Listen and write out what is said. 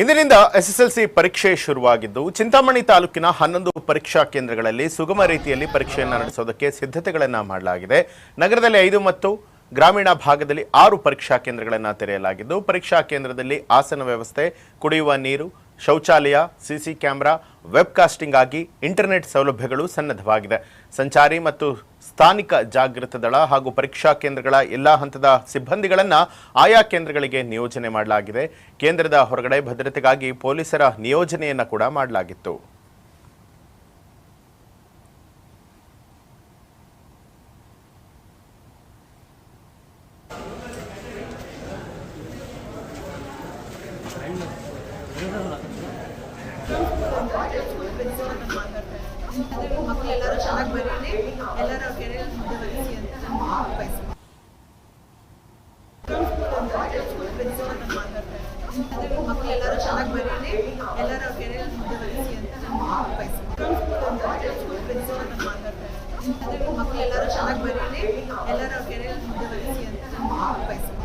ಇಂದಿನಿಂದ ಎಸ್ಎಸ್ಎಲ್ಸಿ ಪರೀಕ್ಷೆ ಶುರುವಾಗಿದ್ದು, ಚಿಂತಾಮಣಿ ತಾಲೂಕಿನ ಹನ್ನೊಂದು ಪರೀಕ್ಷಾ ಕೇಂದ್ರಗಳಲ್ಲಿ ಸುಗಮ ರೀತಿಯಲ್ಲಿ ಪರೀಕ್ಷೆಯನ್ನು ನಡೆಸೋದಕ್ಕೆ ಸಿದ್ಧತೆಗಳನ್ನು ಮಾಡಲಾಗಿದೆ. ನಗರದಲ್ಲಿ ಐದು ಮತ್ತು ಗ್ರಾಮೀಣ ಭಾಗದಲ್ಲಿ ಆರು ಪರೀಕ್ಷಾ ಕೇಂದ್ರಗಳನ್ನು ತೆರೆಯಲಾಗಿದ್ದು, ಪರೀಕ್ಷಾ ಕೇಂದ್ರದಲ್ಲಿ ಆಸನ ವ್ಯವಸ್ಥೆ, ಕುಡಿಯುವ ನೀರು ಶೌಚಾಲಯ ಸಿಸಿ ಕ್ಯಾಮೆರಾ ವೆಬ್ ಕಾಸ್ಟಿಂಗ್ ಆಗಿ ಇಂಟರ್ನೆಟ್ ಸೌಲಭ್ಯಗಳು ಸನ್ನದ್ಧವಾಗಿದೆ. ಸಂಚಾರಿ ಮತ್ತು ಸ್ಥಾನಿಕ ಜಾಗೃತ ದಳ ಹಾಗೂ ಪರೀಕ್ಷಾ ಕೇಂದ್ರಗಳ ಎಲ್ಲ ಹಂತದ ಸಿಬ್ಬಂದಿಗಳನ್ನು ಆಯಾ ಕೇಂದ್ರಗಳಿಗೆ ನಿಯೋಜನೆ ಮಾಡಲಾಗಿದೆ. ಕೇಂದ್ರದ ಹೊರಗಡೆ ಭದ್ರತೆಗಾಗಿ ಪೊಲೀಸರ ನಿಯೋಜನೆಯನ್ನು ಕೂಡ ಮಾಡಲಾಗಿತ್ತು. ಮಕ್ಕಳೆಲ್ಲರೂ ಚೆನ್ನಾಗಿ ಬರೀಲಿ ಎಲ್ಲರೂ ಕೆರೆಯಲ್ಲಿ ಮುಂದುವರಿಸಿ ಅಂತ ನಾನು ಬಯಸ್ತೀನಿ ಮಕ್ಕಳೆಲ್ಲರೂ ಚೆನ್ನಾಗಿ ಬರೀಲಿ ಎಲ್ಲರೂ ಕೆರೆಯಲ್ಲಿ ಮುಂದುವರಿಸಿ ಅಂತ ನಾನು ಬಯಸ್ತೀನಿ ಮಕ್ಕಳೆಲ್ಲರೂ ಚೆನ್ನಾಗಿ ಬರೀಲಿ ಎಲ್ಲರೂ ಕೆರೆಯಲ್ಲಿ ಮುಂದುವರಿಸಿ ಅಂತ ನಾನು ಬಯಸ್ತೀನಿ